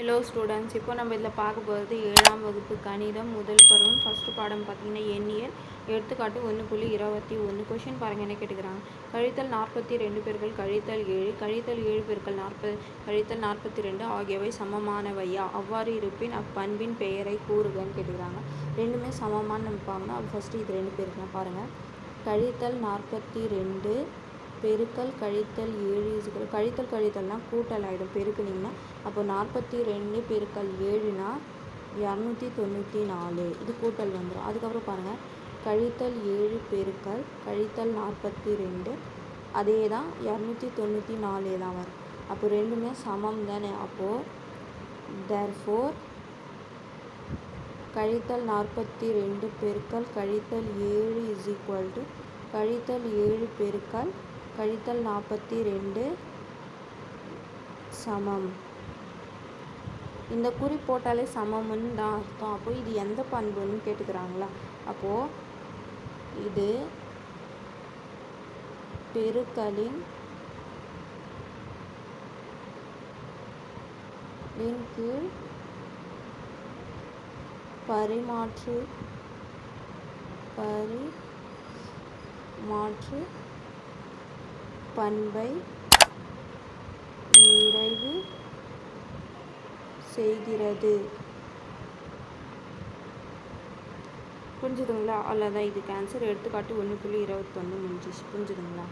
Hello students இப்போ நம்ம இதில் பார்க்க போகிறது ஏழாம் வகுப்பு கணிதம் முதல் பருவம். ஃபஸ்ட்டு பாடம் பார்த்தீங்கன்னா எண்ணியல். எடுத்துக்காட்டு ஒன்று புள்ளி இருபத்தி ஒன்று. கொஷின் பாருங்கள் என்ன கேட்டுக்கிறாங்க? கழித்தல் நாற்பத்தி ரெண்டு பேர்கள் கழித்தல் ஏழு. கழித்தல் ஏழு பேர்கள் நாற்பது. கழித்தல் நாற்பத்தி ரெண்டு ஆகியவை சமமானவையா? அவ்வாறு இருப்பின் அப்பண்பின் பெயரை கூறுகன்னு கேட்டுக்கிறாங்க. ரெண்டுமே சமமானு நம்ம பார்க்கணும். அது ஃபஸ்ட்டு இது ரெண்டு பேருக்குலாம் பாருங்கள் கழித்தல் நாற்பத்தி ரெண்டு பெருக்கல் கழித்தல் ஏழு இசுக்கள் கழித்தல் கழித்தல்னால் கூட்டல் ஆகிடும் பெருக்குனிங்கன்னா அப்போ நாற்பத்தி ரெண்டு பெருக்கல் ஏழுனா இரநூத்தி தொண்ணூற்றி நாலு. இது கூட்டல் வந்துடும் அதுக்கப்புறம் பாருங்கள் கழித்தல் ஏழு பெருக்கல் கழித்தல் நாற்பத்தி ரெண்டு அதே தான் இரநூத்தி தொண்ணூற்றி நாலு தான் வரும். அப்போ ரெண்டுமே சமம் தானே? அப்போது தேர்ஃபோர் கழித்தல் நாற்பத்தி ரெண்டு பெருக்கல் கழித்தல் ஏழு இஸ் ஈக்குவல் டு கழித்தல் ஏழு பெருக்கல் கழித்தல் நாற்பத்தி ரெண்டு சமம். இந்த குறி போட்டாலே சமம்னு தான் அர்த்தம். அப்போ இது எந்த பண்புன்னு கேட்டுக்கிறாங்களா? அப்போது இது பெருக்கலின் இன் கீழ் பரிமாற்று பரிமாற்று பண்பை நிறைவு செய்கிறது. புரிஞ்சுதுங்களா? அவ்வளோதான் இதுக்கு ஆன்சர் எடுத்துக்காட்டு ஒன்று புள்ளி இருபத்தொன்று முடிஞ்சிச்சு. புரிஞ்சுதுங்களா?